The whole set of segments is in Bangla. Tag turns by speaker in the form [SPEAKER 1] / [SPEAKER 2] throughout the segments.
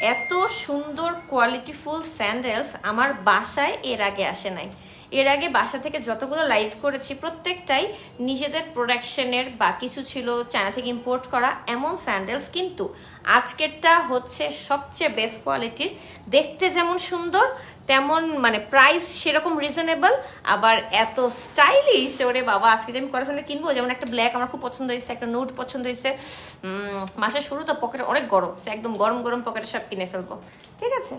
[SPEAKER 1] এত সুন্দর কোয়ালিটিফুল স্যান্ডেলস আমার বাসায় এর আগে আসে নাই। এর আগে বাসা থেকে যতগুলো লাইভ করেছি, প্রত্যেকটাই নিজেদের প্রোডাকশনের বা কিছু ছিল চায়না থেকে ইম্পোর্ট করা এমন স্যান্ডেলস কিন্তু আজকেরটা হচ্ছে সবচেয়ে বেস্ট কোয়ালিটির দেখতে যেমন সুন্দর, তেমন মানে প্রাইস সেরকম রিজনেবল আবার এত স্টাইলিশ ওরে বাবা, আজকে যে আমি করা স্যান্ডেল কিনবো, যেমন একটা ব্ল্যাক আমার খুব পছন্দ হয়েছে, একটা নোট পছন্দ হয়েছে মাসের শুরু তো পকেটে অনেক গরম একদম গরম গরম পকেটে সব কিনে ফেলব। ঠিক আছে?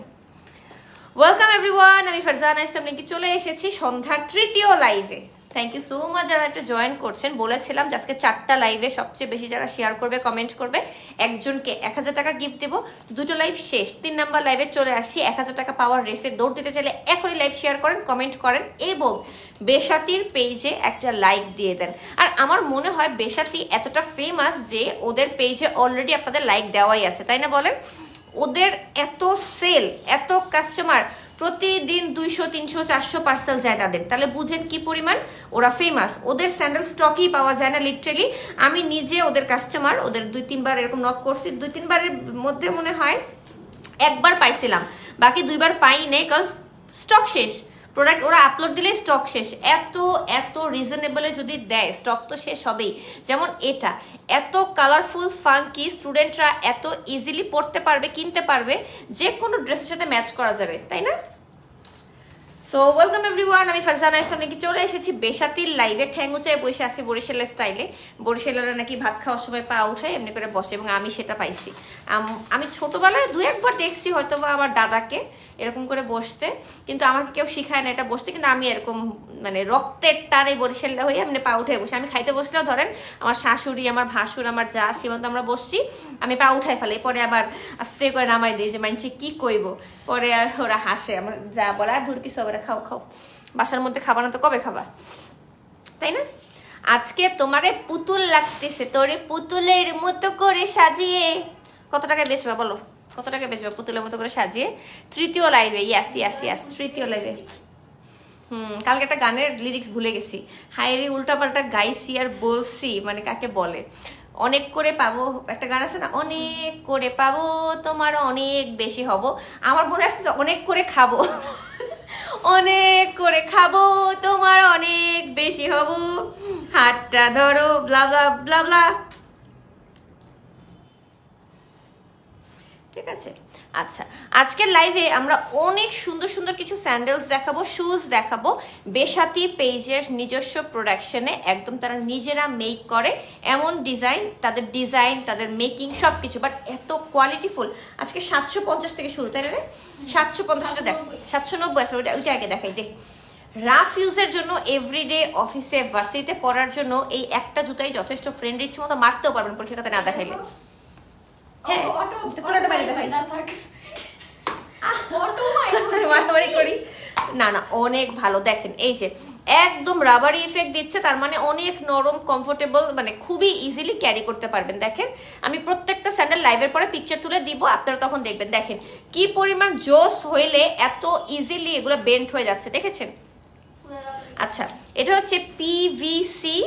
[SPEAKER 1] ওয়েলকাম এভরিওয়ান আমি ফারজানা ইসলাম নাকি চলে এসেছি সন্ধ্যার তৃতীয় লাইভে থ্যাংক ইউ সো মাচ যারা একটা জয়েন করছেন, বলেছিলাম যে আজকে চারটা লাইভে সবচেয়ে বেশি যারা শেয়ার করবে কমেন্ট করবে, একজনকে এক হাজার টাকা গিফট দেবো। দুটো লাইভ শেষ, তিন নাম্বার লাইভে চলে আসি, এক হাজার টাকা পাওয়ার রেসে দৌড় দিতে চাইলে এখনই লাইভ শেয়ার করেন কমেন্ট করেন এবং বেসাতির পেজে একটা লাইক দিয়ে দেন। আর আমার মনে হয় বেসাতি এতটা ফেমাস যে ওদের পেজে অলরেডি আপনাদের লাইক দেওয়াই আছে, তাই না বলেন? ওদের এত সেল, এত কাস্টমার প্রতিদিন দুইশো, তিনশো, চারশো পার্সেল যায় তাদের। তাহলে বুঝেন কি পরিমাণ? ওরা ফেমাস ওদের স্যান্ডেল স্টকই পাওয়া যায় না লিটারেলি আমি নিজে ওদের কাস্টমার ওদের দুই, তিনবার এরকম নক করছি। দুই, তিনবারের মধ্যে মনে হয় একবার পাইছিলাম। বাকি দুইবার পাই নেই কজ স্টক শেষ। প্রোডাক্ট ওরা আপলোড দিলে স্টক শেষ। এত এত রিজনেবলে যদি দেয় স্টক তো শেষ হবেই। যেমন এটা, এত কালারফুল ফাঙ্কি স্টুডেন্টরা এত ইজিলি পড়তে পারবে, কিনতে পারবে, যে কোনো ড্রেসের সাথে ম্যাচ করা যাবে, তাই না? সো ওয়েলকাম এভরিওয়ান আমি ফারজানা ইসলাম নাকি চলে এসেছি বেসাতির লাইভে ঠ্যাং উঁচায় বসে আছি বরিশালের স্টাইলে বরিশালেরা নাকি ভাত খাওয়ার সময় পা উঠায়, এমনি করে বসে, এবং আমি সেটা পাইছি। আমি ছোটবেলায় দু একবার দেখছি হয়তো বা আমার দাদাকে। এরকম করে বসতে, কিন্তু আমাকে কেউ শিখায় না এটা বসতে, কিন্তু আমি এরকম মানে রক্তের টানে বরিশালটা হয়ে এমনি পা উঠে বসে। আমি খাইতে বসলেও ধরেন আমার শাশুড়ি, আমার ভাসুর, আমার যা, সীমান্ত আমরা বসছি, আমি পা উঠাই ফেলাই পরে আবার আস্তে করে নামাই দিই যে, মাইনছে, কি কইব? পরে ওরা হাসে, আমার যা বলে আর ধুর কিছু হবে খাও খাও। বাসার মধ্যে খাবার না তো কবে খাবা? তাই না? আজকে তোমারে পুতুল লাগতেছে, তোরে পুতুলের মতো করে সাজিয়ে। কত টাকায় বেচবা বলো? কত টাকায় বেচবা? পুতুলের মতো করে সাজিয়ে তৃতীয় লাইভে ইয়াস ইয়াস ইয়াস তৃতীয় লাইভে হুম, কালকে একটা গানের লিরিক্স ভুলে গেছি। হাইরে উল্টাপাল্টা গাইছি আর বলছি মানে কাকে বলে? অনেক করে পাবো, একটা গান আছে না? অনেক করে পাবো, তোমার অনেক বেশি হব। আমার মনে আসছে অনেক করে খাব। অনেক করে খাব, তোমার অনেক বেশি হব। হাতটা ধরো ব্লা ব্লা ব্লা ব্লা ঠিক আছে? আচ্ছা আজকের লাইভে আমরা অনেক সুন্দর সুন্দর কিছু স্যান্ডেলস দেখাবো শুজ দেখাবো। বেসাতি পেজের নিজস্ব প্রোডাকশনে একদম তারা নিজেরা মেক করে। এমন ডিজাইন তাদের ডিজাইন তাদের মেকিং সব কিছু বাট এত কোয়ালিটিফুল আজকে সাতশো পঞ্চাশ থেকে শুরু তাই রে? সাতশো পঞ্চাশটা দেখ সাতশো নব্বই। আছে ওইটা ওইটা আগে দেখাই দেখ। রাফ ইউজের জন্য এভরিডে অফিসে ভার্সিটিতে পড়ার জন্য এই একটা জুতাই যথেষ্ট ফ্রেন্ড ইচ্ছে মতো মারতেও পারবেন পরীক্ষা খাতে না দেখাইলে। হ্যাঁ তোর মারামারি করি। না না অনেক ভালো। দেখেন এই যে একদম রাবারি ইফেক্ট দিচ্ছে তার মানে অনেক নরম কমফোর্টেবল মানে খুবই ইজিলি ক্যারি করতে পারবেন। দেখেন আমি প্রত্যেকটা স্যান্ডেল লাইভের পরে পিকচার তুলে দিব আপনারা তখন দেখবেন। দেখেন কি পরিমাণ জোস হইলে এত ইজিলি এগুলো বেন্ট হয়ে যাচ্ছে দেখেছেন? আচ্ছা এটা হচ্ছে পিভিসি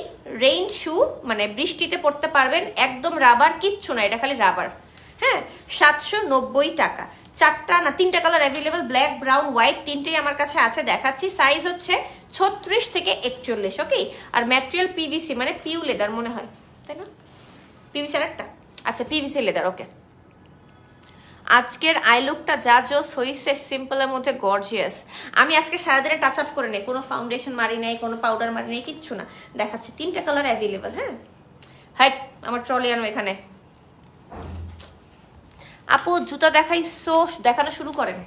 [SPEAKER 1] রেইন শু মানে বৃষ্টিতে পড়তে পারবেন একদম রাবার কিচ্ছু না, এটা খালি রাবার হ্যাঁ সাতশো নব্বই টাকা। চারটা না, তিনটা colour available black brown white তিনটেই আমার কাছে আছে, দেখাচ্ছি। সাইজ হচ্ছে ছত্রিশ থেকে একচল্লিশ ওকে আর ম্যাটেরিয়াল পিভিসি মানে পিউ লেদার মনে হয়, তাই না? পিভিসি আর একটা? আচ্ছা পিভিসি লেদার ওকে আজকের আই লুকটা যা জোস হয়েছে সিম্পলের মধ্যে গর্জিয়াস। আমি আজকে সারাদিনে টাচ আপ করে নেই, কোনো ফাউন্ডেশন মারি নেই, কোনো পাউডার মারি নেই, কিচ্ছু না। দেখাচ্ছি, তিনটা কালার অ্যাভেলেবেল হ্যাঁ? হ্যাঁ আমার ট্রলি আনো এখানে। আপু, জুতা দেখাই সো দেখানো শুরু করেন।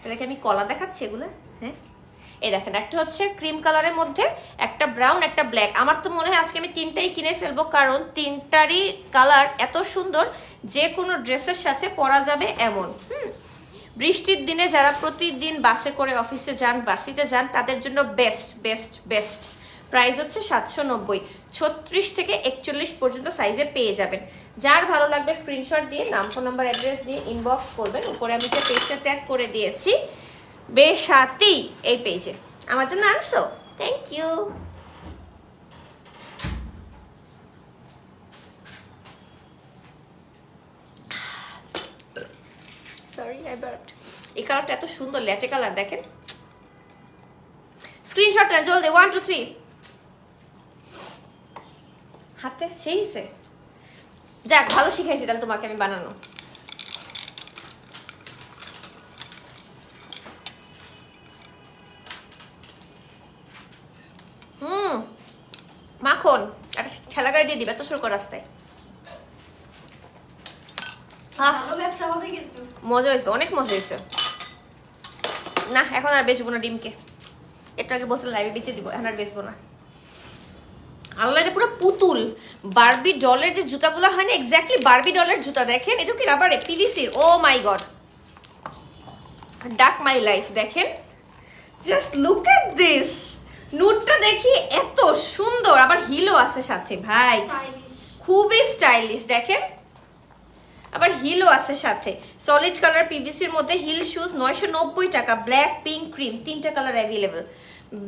[SPEAKER 1] তাহলে কি আমি কলা দেখাচ্ছি এগুলো হ্যাঁ? এই দেখেন, একটা হচ্ছে ক্রিম কালারের মধ্যে, একটা ব্রাউন একটা ব্ল্যাক আমার তো মনে হয় আজকে আমি তিনটাই কিনে ফেলব, কারণ তিনটারই কালার এত সুন্দর, যে কোনো ড্রেসের সাথে পরা যাবে এমন। হুম। বৃষ্টির দিনে যারা প্রতিদিন বাসে করে অফিসে যান, বাসিতে যান, তাদের জন্য বেস্ট বেস্ট বেস্ট প্রাইস হচ্ছে সাতশো নব্বই। ছত্রিশ থেকে একচল্লিশ পর্যন্ত সাইজে পেয়ে যাবেন। যার ভালো লাগবে স্ক্রিনশট দিয়ে, নাম ফোন নাম্বার অ্যাড্রেস দিয়ে ইনবক্স করবেন। উপরে আমি যে পেজটা ট্যাগ করে দিয়েছি বেসাতি এই পেজে আমার জন্য আনছো? থ্যাংক ইউ সরি এবার এই কালারটা এত সুন্দর ল্যাটে কালার দেখেন। স্ক্রিনশটটা জলদি ওয়ান টু থ্রি হাতে, সেই যাক, ভালো শিখাইছি, তাহলে তোমাকে আমি বানানো হুম মাখন একটা ঠেলা গাড়ি দিয়ে দিবে এত শুরু কর রাস্তায়। মজা হয়েছে, অনেক মজা হয়েছে। না, এখন আর বেচবো না ডিমকে। একটু আগে বসে লাইভে বেচে এখন আর বেচবো না। আল্লাহ পুরো পুতুল। বারবি ডলের যে জুতাগুলো হয় না এক্স্যাক্টলি বারবি ডলের জুতা, দেখেন, এটা কি রাবারে পিভিসির ও my god duck my life দেখেন। জাস্ট লুক এট দিস নুটটা দেখি এত সুন্দর আবার হিলও আছে সাথে ভাই। খুবই স্টাইলিশ দেখেন? আবার হিলও আছে সাথে। সলিড কালার পিভিসির মধ্যে হিল শুজ নয়শো নব্বই টাকা ব্ল্যাক পিঙ্ক ক্রিম তিনটা colour available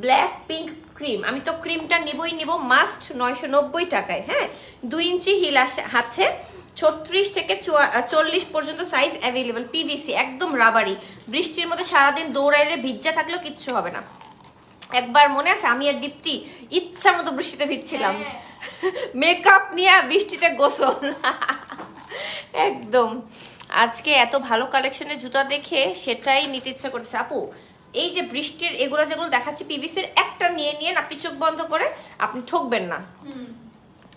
[SPEAKER 1] black pink cream আমি তো ক্রিমটা নিবই নিব মাস্ট নয়শো নব্বই টাকায় হ্যাঁ? দুই ইঞ্চি হিল আছে। ছত্রিশ থেকে চল্লিশ পর্যন্ত সাইজ অ্যাভেলেবেল পিভিসি একদম রাবারি বৃষ্টির মধ্যে সারাদিন দৌড়াইলে ভিজা থাকলেও কিচ্ছু হবে না। একবার মনে আছে আমি আর দীপ্তি ইচ্ছা মতো বৃষ্টিতে ভিজছিলাম। মেকআপ নিয়ে বৃষ্টিতে গোসল। একদম। আজকে এত ভালো কালেকশনের জুতা দেখে সেটাই নিতে ইচ্ছা করছে আপু এই যে বৃষ্টির এগুলো যেগুলো দেখাচ্ছি পিভিসির একটা নিয়ে নিয়ে আপনি চোখ বন্ধ করে আপনি ঠকবেন না।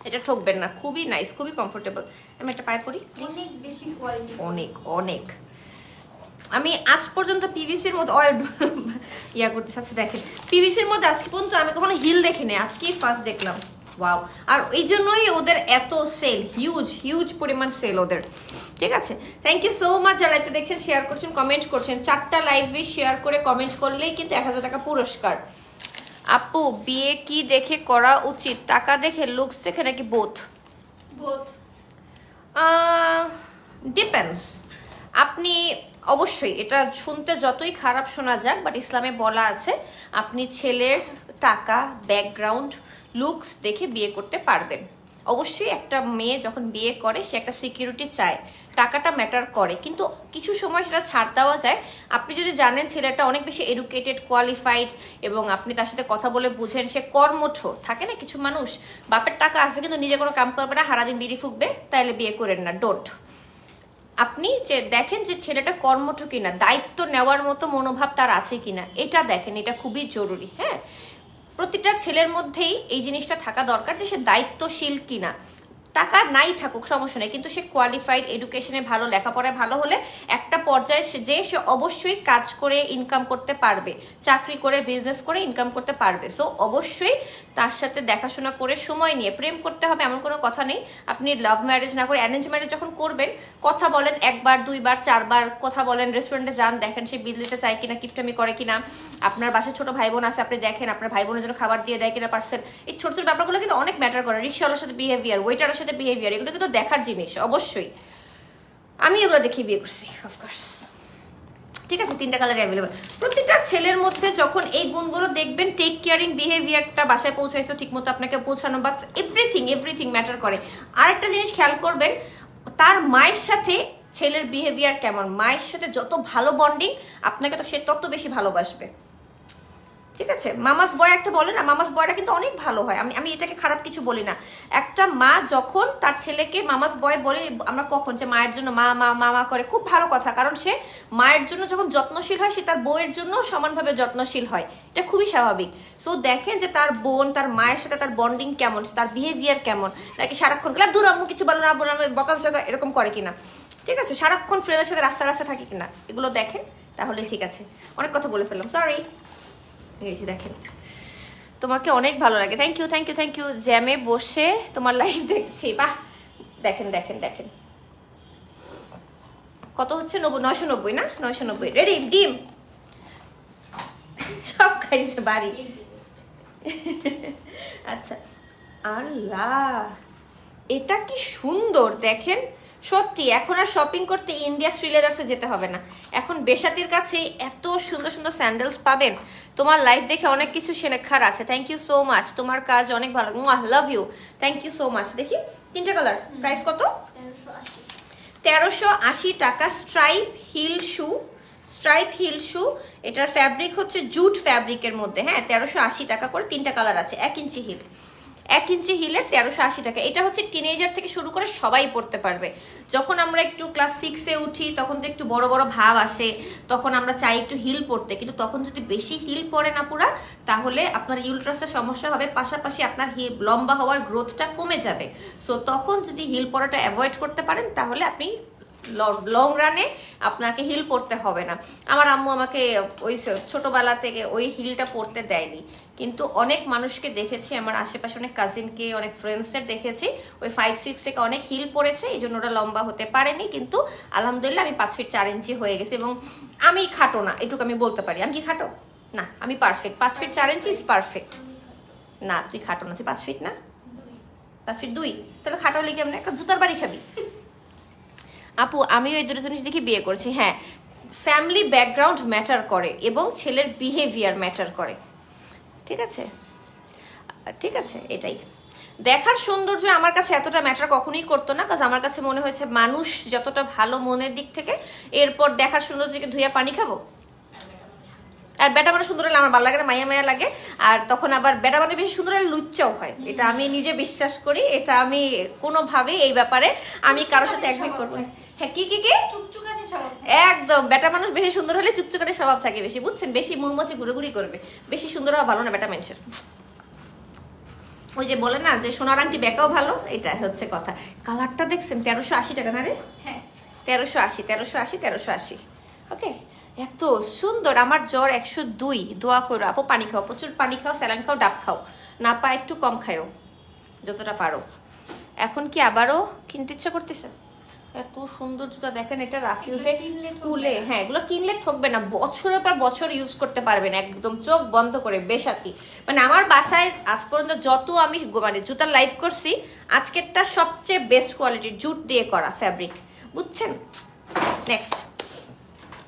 [SPEAKER 1] এটা ঠকবেন না। খুবই নাইস খুবই কমফোর্টেবল আমি একটা পায়ে পরি
[SPEAKER 2] অনেক বেশি কোয়ালিটি
[SPEAKER 1] অনেক অনেক। আমি আজ পর্যন্ত পিভিসির মধ্যে অয় ইয়া করতে চাচ্ছি দেখেন। পিভিসির মধ্যে আজকে পর্যন্ত আমি কখনো হিল দেখিনি আজকেই ফার্স্ট দেখলাম। ওয়াও আর এই জন্যই ওদের এত সেল হিউজ হিউজ পরিমাণ সেল ওদের। ঠিক আছে? থ্যাংক ইউ সো মাচ যারা একটু দেখছেন শেয়ার করছেন কমেন্ট করছেন চারটা লাইভে শেয়ার করে কমেন্ট করলেই কিন্তু এক হাজার টাকা পুরস্কার। আপু বিয়ে কি দেখে করা উচিত? টাকা দেখে লুকস দেখে নাকি বোথ
[SPEAKER 2] বোথ
[SPEAKER 1] ডিপেন্ডস আপনি অবশ্যই, এটা শুনতে যতই খারাপ শোনা যাক বাট ইসলামে বলা আছে, আপনি ছেলের টাকা ব্যাকগ্রাউন্ড লুকস দেখে বিয়ে করতে পারবেন। অবশ্যই একটা মেয়ে যখন বিয়ে করে, সে একটা সিকিউরিটি চায়, টাকাটা ম্যাটার করে। কিন্তু কিছু সময় সেটা ছাড় দেওয়া যায়। আপনি যদি জানেন ছেলেটা অনেক বেশি এডুকেটেড কোয়ালিফাইড এবং আপনি তার সাথে কথা বলে বুঝেন, সে কর্মঠ, থাকে না কিছু মানুষ? বাপের টাকা আছে, কিন্তু নিজে কোনো কাম করবে না হারাদিন বিড়ি ফুকবে, তাইলে বিয়ে করেন না ডোন্ট আপনি যে দেখেন যে ছেলেটা কর্মঠ কিনা, দায়িত্ব নেওয়ার মতো মনোভাব তার আছে কিনা, এটা দেখেন, এটা খুবই জরুরি হ্যাঁ? প্রতিটা ছেলের মধ্যেই এই জিনিসটা থাকা দরকার যে সে দায়িত্বশীল কিনা। টাকা নাই থাকুক, সমস্যা নেই। কিন্তু সে কোয়ালিফাইড এডুকেশনে ভালো লেখাপড়ায় ভালো হলে একটা পর্যায়ে যে সে অবশ্যই কাজ করে ইনকাম করতে পারবে, চাকরি করে বিজনেস করে ইনকাম করতে পারবে। সো অবশ্যই তার সাথে দেখাশোনা করে সময় নিয়ে প্রেম করতে হবে, এমন কোনো কথা নেই। আপনি লাভ ম্যারেজ না করে অ্যারেঞ্জ ম্যারেজ যখন করবেন, কথা বলেন একবার, দুইবার, চারবার, কথা বলেন রেস্টুরেন্টে যান, দেখেন সে বিল দিতে চায় কিনা, কিপটামি করে কিনা। আপনার বাসায় ছোট ভাই বোন আছে, আপনি দেখেন, আপনার ভাই বোনের জন্য খাবার দিয়ে দেয় কিনা পার্সেল এই ছোট ছোট ব্যাপারগুলো কিন্তু অনেক ম্যাটার করে, রিক্সাওয়ালার সাথে বিহেভিয়ার ওয়েটারের সাথে বিহেভিয়ার এগুলো কিন্তু দেখার জিনিস, অবশ্যই। আমি এগুলো দেখে বিয়ে করছি অফকোর্স ঠিক আছে, তিনটা কালার অ্যাভেলেবল প্রতিটা ছেলের মধ্যে যখন এই গুণগুলো দেখবেন টেক কেয়ারিং বিহেভিয়ারটা বাসায় পৌঁছাইছো, ঠিকমতো আপনাকে পৌঁছানো বা এভরিথিং এভরিথিং ম্যাটার করে। আরেকটা জিনিস খেয়াল করবেন, তার মায়ের সাথে ছেলের বিহেভিয়ার কেমন? মায়ের সাথে যত ভালো বন্ডিং আপনাকে তো সে তত বেশি ভালোবাসবে। ঠিক আছে? মামাস বয় একটা বলে না, মামাস বয়টা কিন্তু অনেক ভালো হয়। আমি আমি এটাকে খারাপ কিছু বলি না। একটা মা যখন তার ছেলেকে মামাস বয় বলে, আমরা কখন যে মায়ের জন্য মা মা মামা করে, খুব ভালো কথা। কারণ সে মায়ের জন্য যখন যত্নশীল হয়, সে তার বউয়ের জন্য সমানভাবে যত্নশীল হয়। এটা খুবই স্বাভাবিক। সো দেখেন যে তার বোন, তার মায়ের সাথে তার বন্ডিং কেমন, তার বিহেভিয়ার কেমন। নাকি সারাক্ষণ গেলে দূর আম্মু, কিছু বলো না বোন বকা বসকা এরকম করে কিনা? ঠিক আছে? সারাক্ষণ ফ্রেন্ডের সাথে রাস্তা রাস্তা থাকে কিনা? এগুলো দেখেন, তাহলে ঠিক আছে। অনেক কথা বলে ফেললাম। সরি এই দেখেন। তোমাকে অনেক ভালো লাগে। Thank you thank you thank you জ্যামে বসে তোমার লাইভ দেখছি। বাহ! দেখেন দেখেন দেখেন। কত হচ্ছে? নব্বই, নয়শো নব্বই না? নয়শো নব্বই। রেডি ডিম? সব খাইছে বাড়ি। আচ্ছা। আল্লাহ! এটা কি সুন্দর, দেখেন। সত্যি এখন আর শপিং করতে ইন্ডিয়া শ্রীলেদার্সে যেতে হবে না। এখন বেসাতির কাছে এত সুন্দর সুন্দর স্যান্ডেলস পাবেন। তোমার লাইফ দেখে অনেক কিছু শেখার আছে। থ্যাংক ইউ সো মাচ তোমার কাজ অনেক ভালো love you thank you so much দেখি তিনটা কালার প্রাইস কত?
[SPEAKER 2] তেরোশো আশি।
[SPEAKER 1] তেরোশো আশি টাকা stripe heel shoe stripe heel shoe এটার ফ্যাব্রিক হচ্ছে জুট ফ্যাব্রিকের মধ্যে। হ্যাঁ তেরোশো আশি টাকা করে তিনটা কালার আছে। এক ইঞ্চি হিল এক ইঞ্চি হিলে তেরোশো আশি টাকা। এটা হচ্ছে টিনেজার থেকে শুরু করে সবাই পড়তে পারবে। যখন আমরা একটু ক্লাস সিক্সে উঠি, তখন তো একটু বড় বড় ভাব আসে, তখন আমরা চাই একটু হিল পড়তে। কিন্তু তখন যদি বেশি হিল পড়ে না পুরা, তাহলে আপনার ইউলট্রাসের সমস্যা হবে, পাশাপাশি আপনার হিপ লম্বা হওয়ার গ্রোথটা কমে যাবে। সো তখন যদি হিল পরাটা অ্যাভয়েড করতে পারেন, তাহলে আপনি লং রানে আপনাকে হিল পরতে হবে না। আমার আম্মু আমাকে ওই ছোটবেলা থেকে ওই হিলটা পরতে দেয়নি। কিন্তু অনেক মানুষকে দেখেছি, আমার আশেপাশে অনেক কাজিনকে অনেক ফ্রেন্ডসদের দেখেছি, ওই ফাইভ সিক্স থেকে অনেক হিল পড়েছে এই জন্য ওরা লম্বা হতে পারেনি। কিন্তু আলহামদুলিল্লাহ আমি পাঁচ ফিট চার ইঞ্চি হয়ে গেছি এবং আমি খাটো না, এটুকু আমি বলতে পারি। আমি কি খাটো? না, আমি পারফেক্ট পাঁচ ফিট চার ইঞ্চি ইজ পারফেক্ট না, তুই খাটো না, তুই পাঁচ ফিট না। পাঁচ ফিট দুই। তাহলে খাটো হলে কেমন? একটা জুতার বাড়ি খাবি। আপু আমিও এই দুটো জিনিস দেখে বিয়ে করছি। হ্যাঁ ফ্যামিলি ব্যাকগ্রাউন্ড ম্যাটার করে এবং ছেলের বিহেভিয়ার ম্যাটার করে। ঠিক আছে? ঠিক আছে, এটাই। দেখার সৌন্দর্য আমার কাছে এতটা ম্যাটার কখনোই করতো না কাজ আমার কাছে মনে হয়েছে মানুষ যতটা ভালো মনের দিক থেকে, এরপর দেখার সৌন্দর্যকে ধুইয়া পানি খাব। আর বেটা মানে সুন্দর হলে আমার ভালো লাগে না মায়া মায়া লাগে। আর তখন আবার বেটা মানে বেশি সুন্দর হলে লুচ্চাও হয়। এটা আমি নিজে বিশ্বাস করি, এটা আমি কোনোভাবেই এই ব্যাপারে আমি কারোর সাথে একদিক করব না। হ্যাঁ কি কি কি?
[SPEAKER 2] স্বভাব
[SPEAKER 1] একদম বেটা মানুষ বেশি সুন্দর হলে চুপচুকারে স্বভাব থাকে বেশি বুঝছেন? বেশি মৌমাছি ঘুরে করবে বেশি সুন্দর হওয়া ভালো না বেটা মানুষের। ওই যে বলে না যে সোনার আংটি বেকাও ভালো এটা হচ্ছে কথা। কালারটা দেখছেন তেরোশো আশি টাকা না রে?
[SPEAKER 2] হ্যাঁ।
[SPEAKER 1] তেরোশো আশি তেরোশো আশি তেরোশো আশি। ওকে এত সুন্দর আমার জ্বর একশো দুই। দোয়া করো আপু পানি খাও প্রচুর পানি খাও স্যালান খাও ডাব খাও। না পা একটু কম খাও যতটা পারো। এখন কি আবারও কিনতে ইচ্ছা করতেছে? এত সুন্দর জুতা দেখেন এটা রাফিউজে স্কুলে। হ্যাঁ। এগুলো কিনলে ঠকবে না বছরের পর বছর ইউজ করতে পারবেন একদম চোখ বন্ধ করে বেসাতি মানে আমার বাসায় আজ পর্যন্ত যত আমি মানে জুতার লাইভ করছি আজকেরটা সবচেয়ে বেস্ট কোয়ালিটির জুট দিয়ে করা ফ্যাব্রিক বুঝছেন? নেক্সট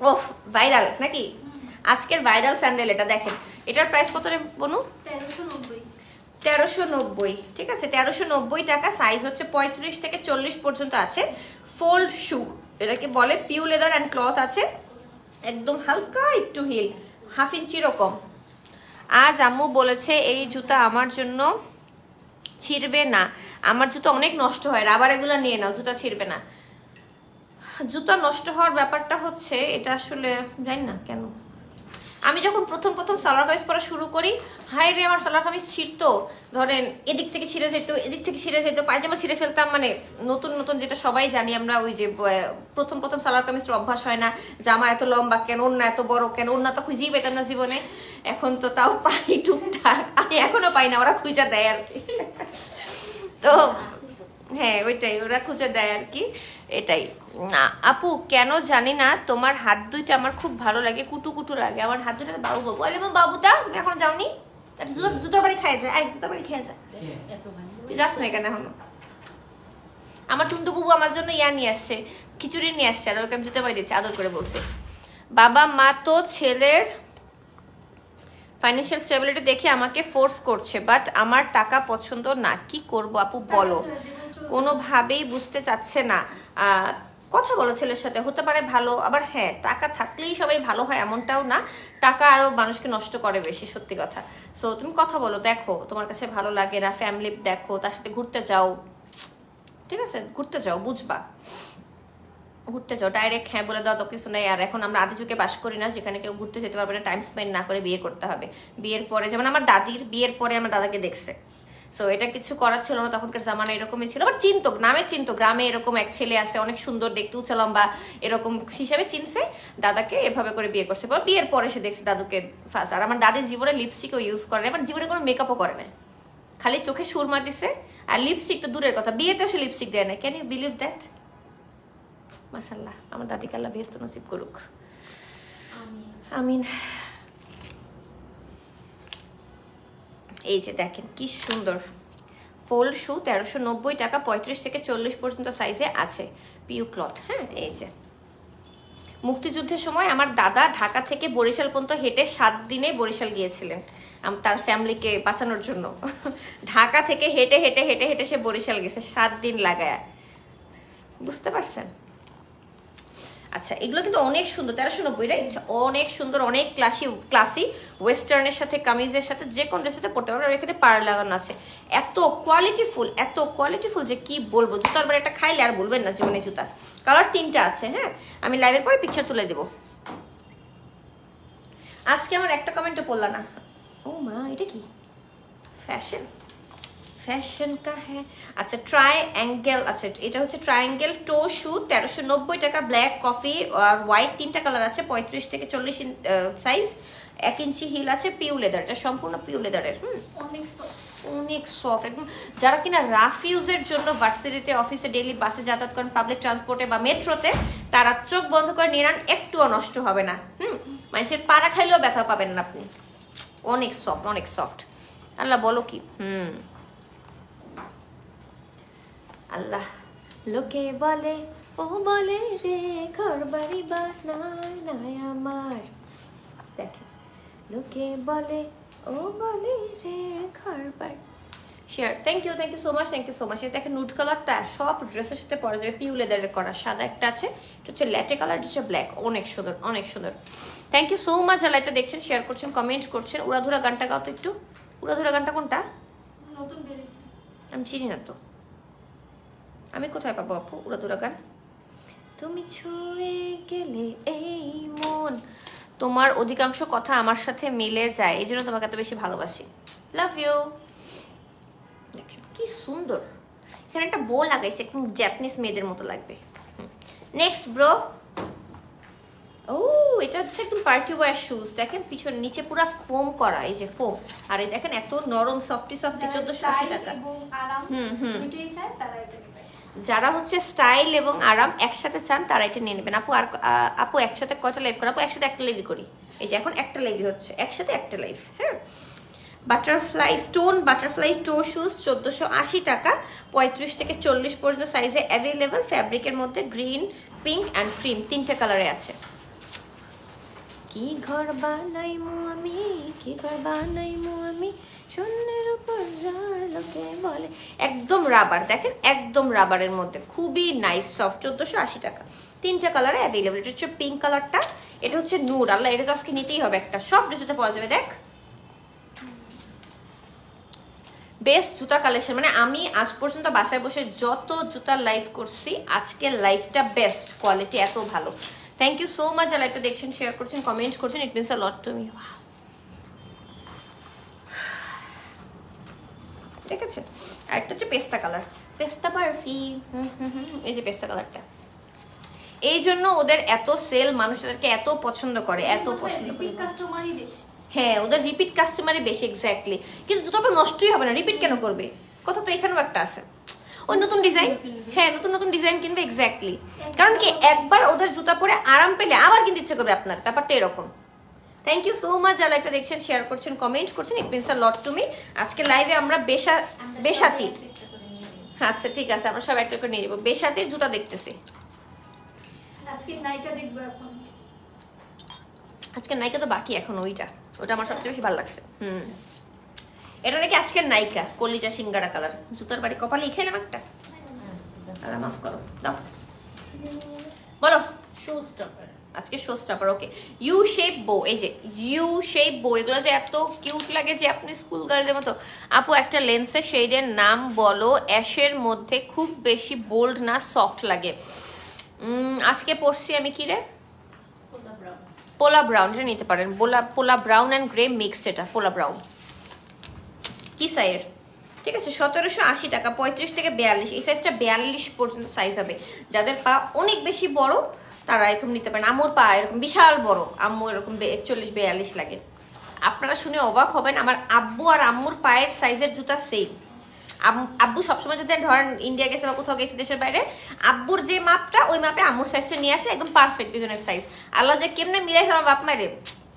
[SPEAKER 1] ওহ ভাইরাল নাকি? আজকের ভাইরাল স্যান্ডেল এটা দেখেন। এটার প্রাইস কত রে বনু?
[SPEAKER 2] তেরোশো নব্বই।
[SPEAKER 1] তেরোশো নব্বই ঠিক আছে? তেরোশো নব্বই টাকা সাইজ হচ্ছে পঁয়ত্রিশ থেকে চল্লিশ পর্যন্ত আছে। ফোল্ড শু, এটাকে বলে পিউ লেদার অ্যান্ড ক্লথ আছে, একদম হালকা একটু হিল, হাফ ইঞ্চিরও কম আজ আম্মু বলেছে, এই জুতা আমার জন্য ছিঁড়বে না। আমার জুতো অনেক নষ্ট হয় আবার এগুলো নিয়ে নাও, জুতা ছিঁড়বে না। জুতা নষ্ট হওয়ার ব্যাপারটা হচ্ছে, এটা আসলে জানি না কেন। আমি যখন প্রথম প্রথম সালোয়ার কামিজ পরা শুরু করি হাই রে, আমার সালোয়ার কামিজ ছিঁড়তো। ধরেন, এদিক থেকে ছিঁড়ে যেত, এদিক থেকে ছিঁড়ে যেত, পায়জামা ছিঁড়ে ফেলতাম মানে নতুন নতুন যেটা সবাই জানি আমরা, ওই যে প্রথম প্রথম সালোয়ার কামিজের অভ্যাস হয় না, জামা এত লম্বা কেন, ওড়না এত বড় কেন, ওড়না তো খুঁজেই পেতাম না জীবনে। এখন তো তাও পাই টুকটাক, আমি এখনও পাই না, ওরা খুঁজা দেয় আর কি। তো হ্যাঁ ওইটাই। ওরা খুঁজে দেয় আর কি। এটাই। না আপু কেন জানি না তোমার হাত দুইটা আমার খুব ভালো লাগে কুটু কুটু লাগে। আমার হাত দুইটা বাবু বাবু। আরে আমার বাবুটা তুমি এখন যাওনি? জুতো জুতো বাড়ি খাই যায়। আই জুতো বাড়ি খেয়ে যায় তুই যাস না কেন এখনও। আমার টুন্টু বুবু আমার জন্য ইয়া নিয়ে আসছে খিচুড়ি নিয়ে আসছে আর ওকে আমি জুতো বাড়ি দিচ্ছি আদর করে বলছে। বাবা মা তো ছেলের ফাইন্যান্সিয়াল স্টেবিলিটি দেখে আমাকে ফোর্স করছে বাট আমার টাকা পছন্দ না। কি করব আপু বলো। কোনোভাবেই বুঝতে চাচ্ছে না। কথা বলো ছেলের সাথে, হতে পারে ভালো, আবার হ্যাঁ টাকা থাকলেই সবাই ভালো হয় এমনটাও না। টাকা আরও মানুষকে নষ্ট করে বেশি, সত্যি কথা। সো তুমি কথা বলো, দেখো, তোমার কাছে ভালো লাগে না ফ্যামিলি দেখো, তার সাথে ঘুরতে যাও। ঠিক আছে, ঘুরতে যাও, বুঝবা। ঘুরতে যাও ডাইরেক্ট হ্যাঁ বলে দাও, তো কিছু নেই। আর এখন আমরা আদি যুগে বাস করি না, যেখানে কেউ ঘুরতে যেতে পারবে না টাইম স্পেন্ড না করে বিয়ে করতে হবে। বিয়ের পরে, যেমন আমার দাদির বিয়ের পরে আমার দাদাকে দেখছে। সো এটা কিছু করার ছিল না তখনকার জামানা এরকমই ছিল। বাট চিন্তক নামে চিন্ত গ্রামে এরকম এক ছেলে আছে অনেক সুন্দর দেখতে লম্বা এরকম হিসাবে চিনছে দাদাকে এভাবে করে বিয়ে করছে। পর বিয়ের পরে সে দেখছে দাদুকে ফার্স্ট আর আমার দাদির জীবনে লিপস্টিকও ইউজ করে না আমার জীবনে কোনো মেকআপও করে না। খালি চোখে সুরমা দিছে আর লিপস্টিক তো দূরের কথা বিয়েতেও সে লিপস্টিক দেয় না। ক্যান ইউ বিলিভ দ্যাট মাসাল্লাহ আমার দাদিকে আল্লাহ ভেস্ত নসিব করুক। আমিন। এই যে দেখেন, কি সুন্দর। ফোল্ড শু তেরোশো নব্বই টাকা, পঁয়ত্রিশ থেকে চল্লিশ পর্যন্ত সাইজে আছে পিউ ক্লথ হ্যাঁ? এই যে। মুক্তিযুদ্ধের সময় আমার দাদা ঢাকা থেকে বরিশাল পর্যন্ত হেঁটে সাত দিনে বরিশাল গিয়েছিলেন তার ফ্যামিলিকে বাঁচানোর জন্য। ঢাকা থেকে হেঁটে হেঁটে হেঁটে হেঁটে সে বরিশাল গেছে, সাত দিন লাগায়। বুঝতে পারছেন? আচ্ছা এগুলো কিন্তু অনেক সুন্দর, তেরোশো নব্বই রাইট অনেক সুন্দর, অনেক ক্লাসি ক্লাসি ওয়েস্টার্নের সাথে, কামিজের সাথে, যে কোনো ড্রেসের সাথে পড়তে পারো আর এখানে পার লাগানো আছে। এত কোয়ালিটিফুল এত কোয়ালিটিফুল যে কি বলব, জুতার পরে একটা খাইলে আর বলবেন না জীবনে জুতা। কালার তিনটা আছে হ্যাঁ? আমি লাইভের পরে পিকচার তুলে দেবো। আজকে আমার একটা কমেন্টও পড়লাম না। ও মা, এটা কি? ফ্যাশন ফ্যাশন কা হ্যাঁ আচ্ছা ট্রাই অ্যাঙ্গেল আচ্ছা এটা হচ্ছে ট্রায়াঙ্গেল টো শু তেরোশো নব্বই টাকা ব্ল্যাক কফি আর হোয়াইট তিনটা কালার আছে পঁয়ত্রিশ থেকে চল্লিশ সাইজ এক ইঞ্চি হিল আছে পিউ লেদার এটা সম্পূর্ণ পিউ লেদারের হুম?
[SPEAKER 2] অনেক
[SPEAKER 1] অনেক সফট একদম। যারা কিনা রাফ ইউজের জন্য ভার্সিটিতে অফিসে ডেইলি বাসে যাতায়াত করেন পাবলিক ট্রান্সপোর্টে বা মেট্রোতে তারা চোখ বন্ধ করে নিরান একটুও নষ্ট হবে না হুম? মানুষের পাড়া খাইলেও ব্যথা পাবেন না আপনি। অনেক সফট অনেক সফট আল্লাহ বলো কি? হুম। আল্লাহ লোকে বলে ও বলে রে ঘর বাড়ি বানায় নাই আমার। দেখে লোকে বলে ও বলে রে ঘর বাড়ি। Share thank you thank you so much thank you so much এটা দেখেন নুট কালারটা সব ড্রেসের সাথে পরা যাবে পিউ লেদারের করা। সাদা একটা আছে এটা হচ্ছে ল্যাটে কালার হচ্ছে ব্ল্যাক অনেক সুন্দর অনেক সুন্দর। থ্যাংক ইউ সো মাচ যারা এটা দেখছেন শেয়ার করছেন কমেন্ট করছেন। উড়াধুরা গানটা গাও তো একটু। উড়াধুরা গানটা কোনটা। আমি চিনি না তো। আমি কোথায় পাবো আপু? উড়াদুরা গান? তুমি ছুঁয়ে গেলে এই মন। তোমার অধিকাংশ কথা আমার সাথে মিলে যায় এই জন্য তোমাকে এত বেশি ভালোবাসি। লাভ ইউ দেখেন কি সুন্দর। এখানে একটা বো লাগাইছে একদম জ্যাপানিজ মেয়েদের মতো লাগবে। নেক্সট ব্রো ও এটা হচ্ছে একদম পার্টি ওয়ার শুজ দেখেন পিছন নিচে পুরো ফোম করা এই যে ফোম আর এই দেখেন এত নরম সফটি সফটি চোদ্দশো আশি টাকা। হুম, হুম। যারা হচ্ছে স্টাইল এবং আরাম একসাথে চান, তারা এটা নিয়ে নেবেন। আপু, আর আপু, একসাথে কয়টা লাইভ করি আপু, একসাথে একটা লাইভই করি। এই যে এখন একটা লাইভই হচ্ছে। একসাথে একটা লাইভ হ্যাঁ? Butterfly stone butterfly toe shoes চোদ্দোশো আশি টাকা। পঁয়ত্রিশ থেকে চল্লিশ পর্যন্ত সাইজে অ্যাভেলেবেল ফ্যাব্রিকের মধ্যে গ্রিন পিঙ্ক অ্যান্ড ক্রিম তিনটে কালারে আছে। কি ঘর বানাইমু আমি? কি ঘর বানাইমু আমি? শূন্যের উপর একদম রাবার দেখেন একদম রাবারের মধ্যে। খুবই নাইস সফট চোদ্দোশো আশি টাকা। তিনটা কালারে অ্যাভেলেবল এটা হচ্ছে পিঙ্ক কালারটা এটা হচ্ছে নুড আল্লাহ, এটা তো আজকে নিতেই হবে একটা। সব ড্রেসেতে পাওয়া যাবে, দেখ। বেস্ট জুতা কালেকশন মানে আমি আজ পর্যন্ত বাসায় বসে যত জুতার লাইভ করছি আজকের লাইফটা বেস্ট কোয়ালিটি এত ভালো। থ্যাংক ইউ সো মাচ যারা লাইভটা দেখছেন শেয়ার করছেন কমেন্ট করছেন it means a lot to me ঠিক আছে? আরেকটা হচ্ছে পেস্তা কালার পেস্তা বারফি। এই যে পেস্তা কালারটা এই জন্য ওদের এত সেল মানুষ তাদেরকে এত পছন্দ করে এত পছন্দ করে।
[SPEAKER 2] Repeat customer ই বেশি।
[SPEAKER 1] হ্যাঁ ওদের রিপিট কাস্টমারই বেশি এক্স্যাক্টলি কিন্তু জুতো তো নষ্টই হবে না রিপিট কেন করবে? কথা তো এখানেও একটা আছে। ওই নতুন ডিজাইন হ্যাঁ নতুন নতুন ডিজাইন কিনবে এক্স্যাক্টলি কারণ কি একবার ওদের জুতা পরে আরাম পেলে আবার কিনতে ইচ্ছে করবে আপনার। ব্যাপারটা এরকম। থ্যাংক ইউ সো মাচ যারা একটা দেখছেন শেয়ার করছেন কমেন্ট করছেন it means a lot to me আজকে লাইভে আমরা বেশা বেশাতি। আচ্ছা ঠিক আছে আমরা সব একটা করে নিয়ে যাব বেশাতির জুতা দেখতেছি।
[SPEAKER 2] আজকে নায়িকা দেখব এখন।
[SPEAKER 1] নায়িকা তো বাকি এখন ওইটা। ওটা আমার সবচেয়ে বেশি ভালো লাগছে। হুম। এটা নাকি আজকের নায়িকা কলিজা সিঙ্গারা কালার। জুতার বাড়ি কপালে খেলাম একটা? আল্লাহ মাফ করো। দাও। বলো। আজকে show stopper okay U shape bow এই যে ইউ শেপ বো এগুলো যে এত কিউট লাগে যে আপনি স্কুল গার্লদের মতো। আপু একটা লেন্সের শেডের নাম বলো অ্যাশের মধ্যে খুব বেশি বোল্ড না সফট লাগে। আজকে পড়ছি আমি কি রে? পোলা ব্রাউন এটা নিতে পারেন। পোলা পোলা ব্রাউন অ্যান্ড গ্রে মিক্সড এটা পোলা ব্রাউন কি সাইয়ের ঠিক আছে সতেরোশো আশি টাকা পঁয়ত্রিশ থেকে বিয়াল্লিশ এই সাইজটা বিয়াল্লিশ পর্যন্ত সাইজ হবে। যাদের পা অনেক বেশি বড় তারা এরকম নিতে পারেন আম্মুর পা এরকম বিশাল বড়। আম্মু এরকম একচল্লিশ, বিয়াল্লিশ লাগে। আপনারা শুনে অবাক হবেন, আমার আব্বু আর আম্মুর পায়ের সাইজের জুতা সেম আব্বু সবসময় যদি ধরেন ইন্ডিয়া গেছে বা কোথাও গেছে দেশের বাইরে, আব্বুর যে মাপটা, ওই মাপে আম্মুর সাইজটা নিয়ে আসে, একদম পারফেক্ট দুজনের সাইজ আল্লাহ যে কেমনে মিলাইছে আমার বাপ মায়ের,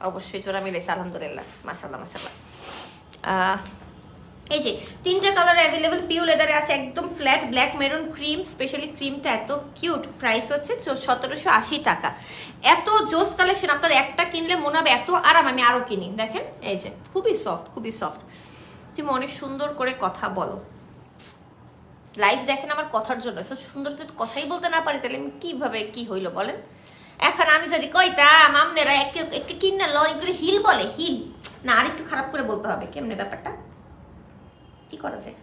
[SPEAKER 1] অবশ্যই জোড়া মিলাইছে, আলহামদুলিল্লাহ। মাসাল্লাহ মাসাল্লাহ এই যে, তিনটা কালার অ্যাভেলেবল পিউ লেদারে আছে একদম flat black maroon cream specially ক্রিমটা এত কিউট প্রাইস হচ্ছে সতেরোশো আশি টাকা। এত জোস কালেকশন আপনার একটা কিনলে মনে হবে এত আরাম, আমি আরও কিনি। দেখেন, এই যে, খুবই সফট খুবই সফট তুমি অনেক সুন্দর করে কথা বলো। লাইভ দেখেন আমার কথার জন্য সুন্দর যদি কথাই বলতে না পারি, তাহলে আমি কীভাবে কি হইল বলেন? আমি যদি কইতাম, আমনেরা একে একে কিনা লরি করে হিল বলে, হিল। না আর একটু খারাপ করে বলতে হবে, কেমনে ব্যাপারটা? কি করা যায়?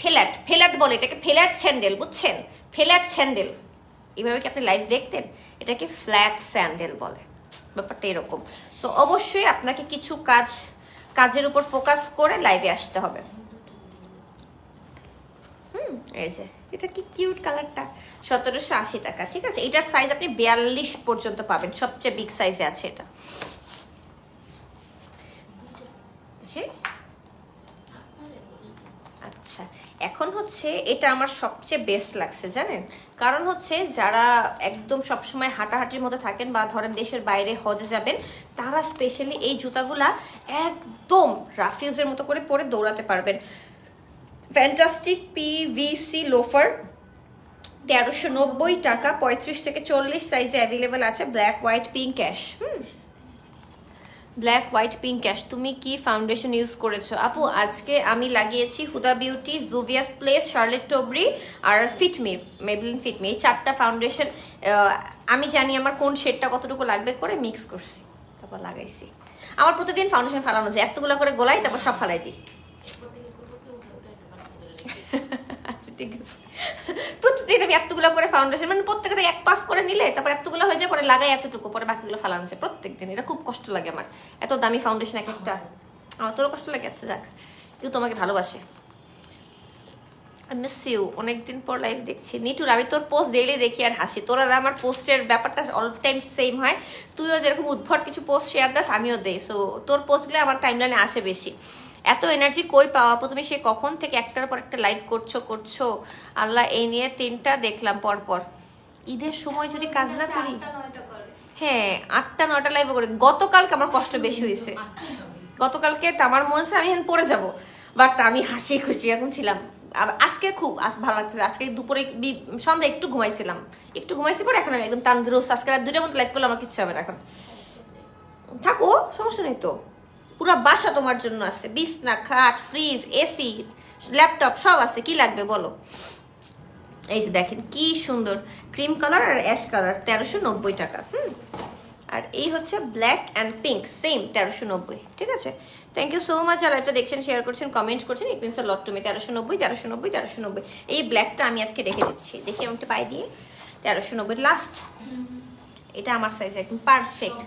[SPEAKER 1] ফেলাট ফেলাট বলে, এটাকে ফেলাট স্যান্ডেল, বুঝছেন? Flat sandal. এইভাবে কি আপনি লাইভ দেখতেন? এটাকে ফ্ল্যাট স্যান্ডেল বলে। ব্যাপারটা এরকম। তো অবশ্যই আপনাকে কিছু কাজ, কাজের উপর ফোকাস করে লাইভে আসতে হবে। হুম, এই যে, এটা কি কিউট কালারটা সতেরোশো আশি টাকা, ঠিক আছে? এটার সাইজ আপনি বিয়াল্লিশ পর্যন্ত পাবেন। সবচেয়ে বিগ সাইজে আছে এটা হ্যাঁ আচ্ছা এখন হচ্ছে এটা আমার সবচেয়ে বেস্ট লাগছে, জানেন? কারণ হচ্ছে যারা একদম সবসময় হাঁটাহাঁটির মধ্যে থাকেন বা ধরেন দেশের বাইরে হজে যাবেন, তারা স্পেশালি এই জুতাগুলা একদম রাফিউজের মতো করে পরে দৌড়াতে পারবেন। ফ্যান্টাস্টিক পিভিসি লোফার তেরোশো নব্বই টাকা, পঁয়ত্রিশ থেকে চল্লিশ সাইজে অ্যাভেলেবেল আছে ব্ল্যাক হোয়াইট পিঙ্ক ক্যাশ হুম। ব্ল্যাক হোয়াইট পিঙ্ক ক্যাশ তুমি কি ফাউন্ডেশন ইউজ করেছ? আপু, আজকে আমি লাগিয়েছি Huda Beauty Juvia's Place Charlotte Tilbury আর Fit Me Maybelline Fit Me এই চারটা ফাউন্ডেশন আমি জানি আমার কোন শেডটা কতটুকু লাগবে করে মিক্স করছি। তারপর লাগাইছি। আমার প্রতিদিন ফাউন্ডেশন ফালানো যায়। এতগুলো করে গোলাই, তারপর সব ফালাই দিই আচ্ছা ঠিক আছে প্রতিদিন আমি এতগুলো করে ফাউন্ডেশন মানে প্রত্যেকটা এক পাফ করে নিলে তারপর এতগুলো হয়ে যায়, পরে লাগাই এতটুকু, পরে বাকিগুলো ফালানো যায় প্রত্যেক দিন এটা খুব কষ্ট লাগে আমার। এত দামি ফাউন্ডেশন এক একটা। আমার তোরও কষ্ট লাগে আচ্ছা যাক। কিন্তু তোমাকে ভালোবাসে। মিস ইউ অনেকদিন পর লাইভ দেখছি। নিটুর, আমি তোর পোস্ট ডেইলি দেখি আর হাসি। তোর আর আমার পোস্টের ব্যাপারটা অল টাইম সেম হয়। তুইও যেরকম উদ্ভট কিছু পোস্ট শেয়ার দাস, আমিও দেই। সো তোর পোস্টগুলো আমার টাইমলাইনে আসে বেশি। এত এনার্জি কই পাওয়া? আপু তুমি সে কখন থেকে একটার পর একটা লাইভ করছ করছ? আল্লাহ, এই নিয়ে তিনটা দেখলাম পর পর ঈদের সময় যদি কাজ না করি? হ্যাঁ আটটা, নয়টা লাইভ করে। গতকালকে আমার কষ্ট বেশি হয়েছে। গতকালকে আমার মনে হচ্ছে আমি এখন পড়ে যাব। বাট আমি হাসি খুশি এখন ছিলাম। আজকে খুব ভালো লাগছে। আজকে দুপুরে সন্ধ্যায় একটু ঘুমাইছিলাম। একটু ঘুমাইছি পরে এখন আমি একদম তান্দুরস্ত। আজকে রাত দুটার মতো লাইভ করলে আমার কিচ্ছু হবে না এখন। থাকো, সমস্যা নেই তো। পুরো বাসা তোমার জন্য আছে। বিছনা, খাট ফ্রিজ এসি ল্যাপটপ সব আছে। কি লাগবে বলো? এই যে দেখেন, কি সুন্দর। ক্রিম কালার আর অ্যাশ কালার তেরোশো নব্বই টাকা, হুম? আর এই হচ্ছে ব্ল্যাক অ্যান্ড পিঙ্ক সেম তেরোশো নব্বই, ঠিক আছে? থ্যাংক ইউ সো মাচ আর একটা দেখছেন শেয়ার করছেন কমেন্ট করছেন ইট মিনস লট টুমি তেরোশো নব্বই তেরোশো নব্বই তেরোশো নব্বই। এই ব্ল্যাকটা আমি আজকে রেখে দিচ্ছি। দেখি আমি একটু পাই দিয়ে। তেরোশো নব্বই লাস্ট এটা আমার সাইজ একদম পারফেক্ট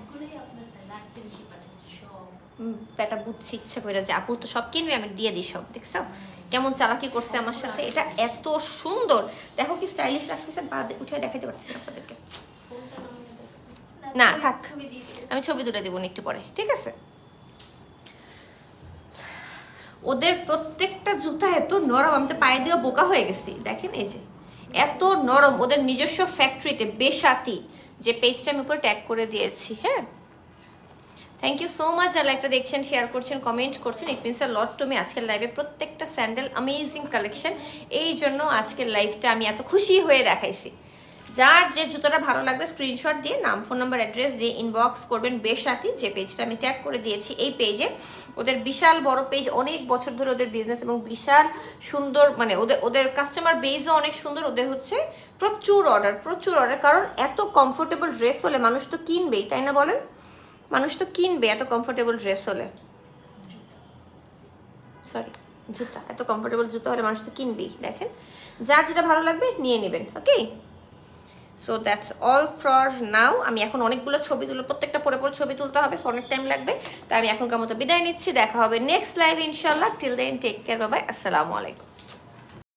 [SPEAKER 1] বেটা বুঝছি ইচ্ছা করে যে আপু তো সব কিনবে আমি দিয়ে দিই সব দেখছ? কেমন চালাকি করছে আমার সাথে এটা এত সুন্দর। দেখো কি স্টাইলিশ লাগতেছে বাদ উঠে দেখাতে পারতেছি আপনাদেরকে। না, থাক। আমি ছবি তুলে দেবো একটু পরে ঠিক আছে? ওদের প্রত্যেকটা জুতা এত নরম আমি তো পায়ে দিয়ে বোকা হয়ে গেছি দেখেন এই যে। এত নরম ওদের নিজস্ব ফ্যাক্টরিতে বেসাতি যে পেজটা আমি উপরে ট্যাগ করে দিয়েছি হ্যাঁ? থ্যাংক ইউ সো মাচ আর লাইভটা দেখছেন শেয়ার করছেন কমেন্ট করছেন it means lot to me আজকের লাইভে প্রত্যেকটা স্যান্ডেল অ্যামেজিং কালেকশন এই জন্য আজকের লাইভটা আমি এত খুশি হয়ে দেখাইছি। যার যে জুতোটা ভালো লাগবে স্ক্রিনশট দিয়ে, নাম ফোন নাম্বার অ্যাড্রেস দিয়ে ইনবক্স করবেন বেসাতি যে পেজটা আমি ট্যাগ করে দিয়েছি এই পেজে ওদের বিশাল বড় পেজ অনেক বছর ধরে ওদের বিজনেস এবং বিশাল সুন্দর মানে ওদের ওদের কাস্টমার বেজও অনেক সুন্দর। ওদের হচ্ছে প্রচুর অর্ডার প্রচুর অর্ডার কারণ এত কমফোর্টেবল ড্রেস হলে মানুষ তো কিনবেই, তাই না বলেন? মানুষ তো কিনবে, এত কমফোর্টেবল ড্রেস হলে। সরি জুতা। এত কমফোর্টেবল জুতা হলে মানুষ তো কিনবেই, দেখেন। যার যেটা ভালো লাগবে, নিয়ে নেবেন okay so that's all for now আমি এখন অনেকগুলো ছবি তুলো, প্রত্যেকটা পরে পরে ছবি তুলতে হবে, so অনেক টাইম লাগবে। তাই আমি এখনকার মতো বিদায় নিচ্ছি, দেখা হবে নেক্সট লাইভ ইনশাল্লাহ till then take care bye bye আসসালামু আলাইকুম।